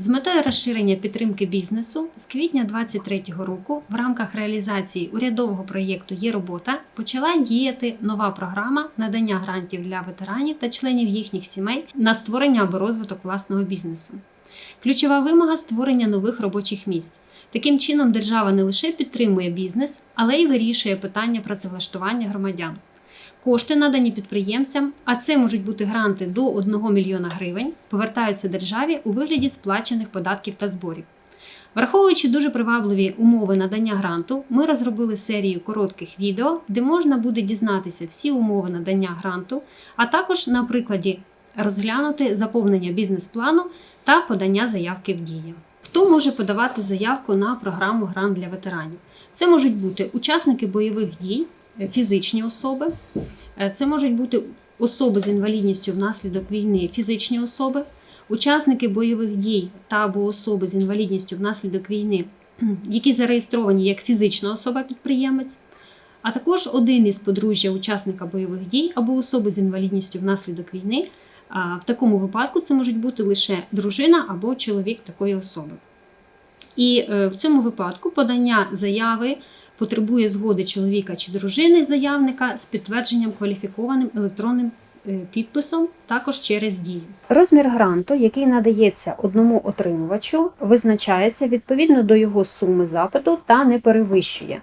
З метою розширення підтримки бізнесу з квітня 2023 року в рамках реалізації урядового проєкту Є робота почала діяти нова програма надання грантів для ветеранів та членів їхніх сімей на створення або розвиток власного бізнесу. Ключова вимога створення нових робочих місць. Таким чином, держава не лише підтримує бізнес, але й вирішує питання працевлаштування громадян. Кошти, надані підприємцям, а це можуть бути гранти до 1 мільйона гривень, повертаються державі у вигляді сплачених податків та зборів. Враховуючи дуже привабливі умови надання гранту, ми розробили серію коротких відео, де можна буде дізнатися всі умови надання гранту, а також на прикладі розглянути заповнення бізнес-плану та подання заявки в дії. Хто може подавати заявку на програму Грант для ветеранів? Це можуть бути учасники бойових дій, фізичні особи, Е, це можуть бути особи з інвалідністю внаслідок війни, фізичні особи, учасники бойових дій та або особи з інвалідністю внаслідок війни, які зареєстровані як фізична особа-підприємець, а також один із подружжя учасника бойових дій або особи з інвалідністю внаслідок війни. В такому випадку це можуть бути лише дружина або чоловік такої особи. І е, в цьому випадку подання заяви потребує згоди чоловіка чи дружини заявника з підтвердженням кваліфікованим електронним е, підписом, також через дію. Розмір гранту, який надається одному отримувачу, визначається відповідно до його суми запиту та не перевищує.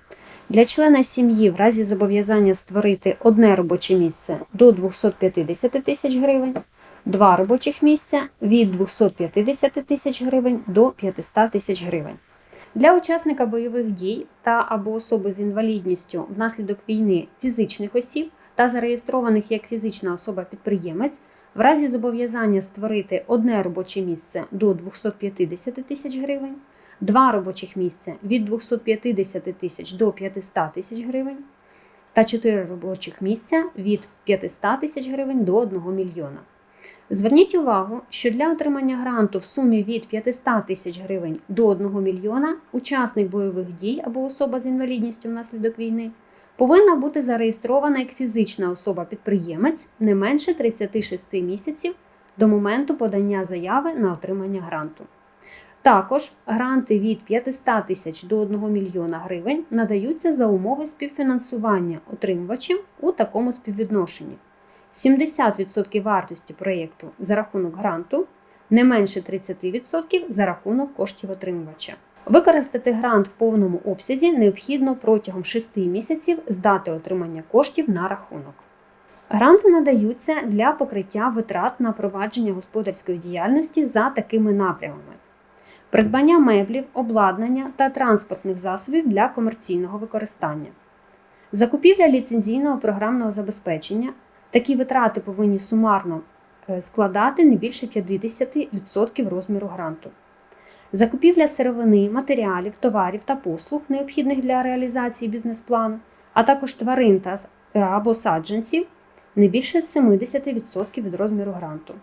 Для члена сім'ї в разі зобов'язання створити одне робоче місце до 250 тисяч гривень, два робочих місця від 250 тисяч гривень до 500 тисяч гривень. Для учасника бойових дій та або особи з інвалідністю внаслідок війни фізичних осіб та зареєстрованих як фізична особа-підприємець в разі зобов'язання створити одне робоче місце до 250 тисяч гривень, два робочих місця від 250 тисяч до 500 тисяч гривень та чотири робочих місця від 500 тисяч гривень до 1 мільйона. Зверніть увагу, що для отримання гранту в сумі від 500 тисяч гривень до 1 мільйона учасник бойових дій або особа з інвалідністю внаслідок війни повинна бути зареєстрована як фізична особа-підприємець не менше 36 місяців до моменту подання заяви на отримання гранту. Також гранти від 500 тисяч до 1 мільйона гривень надаються за умови співфінансування отримувачів у такому співвідношенні. 70% вартості проєкту за рахунок гранту, не менше 30% за рахунок коштів отримувача. Використати грант в повному обсязі необхідно протягом 6 місяців з дати отримання коштів на рахунок. Гранти надаються для покриття витрат на провадження господарської діяльності за такими напрямами: придбання меблів, обладнання та транспортних засобів для комерційного використання, закупівля ліцензійного програмного забезпечення, Такі витрати повинні сумарно е, складати не більше 50% розміру гранту. Закупівля сировини, матеріалів, товарів та послуг, необхідних для реалізації бізнес-плану, а також тварин та е, або саджанців не більше 70% від розміру гранту.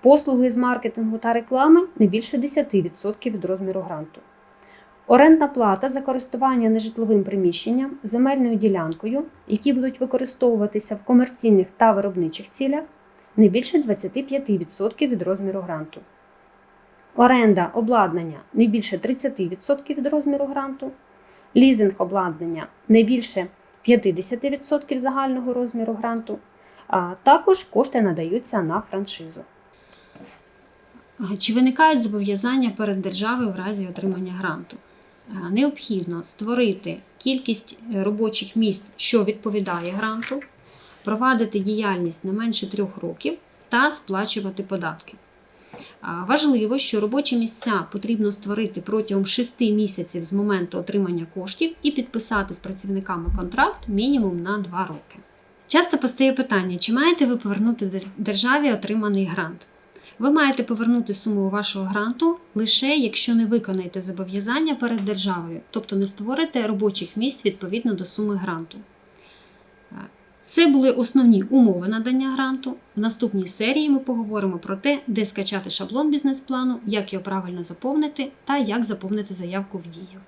Послуги з маркетингу та реклами не більше 10% від розміру гранту. Орендна плата за користування нежитловим приміщенням, земельною ділянкою, які будуть використовуватися в комерційних та виробничих цілях, не більше 25% від розміру гранту. Оренда обладнання не більше 30% від розміру гранту. Лізинг обладнання не більше 50% загального розміру гранту. А також кошти надаються на франшизу. Чи виникають зобов'язання перед державою в разі отримання гранту? Е, необхідно створити кількість робочих місць, що відповідає гранту, провадити діяльність не менше трьох років та сплачувати податки. Важливо, що робочі місця потрібно створити протягом 6 місяців з моменту отримання коштів і підписати з працівниками контракт мінімум на 2 роки. Часто постає питання, чи маєте ви повернути державі отриманий грант? Ви маєте повернути суму вашого гранту лише якщо не виконаєте зобов'язання перед державою, тобто не створите робочих місць відповідно до суми гранту. Це були основні умови надання гранту. В наступній серії ми поговоримо про те, де скачати шаблон бізнес-плану, як його правильно заповнити та як заповнити заявку в дію.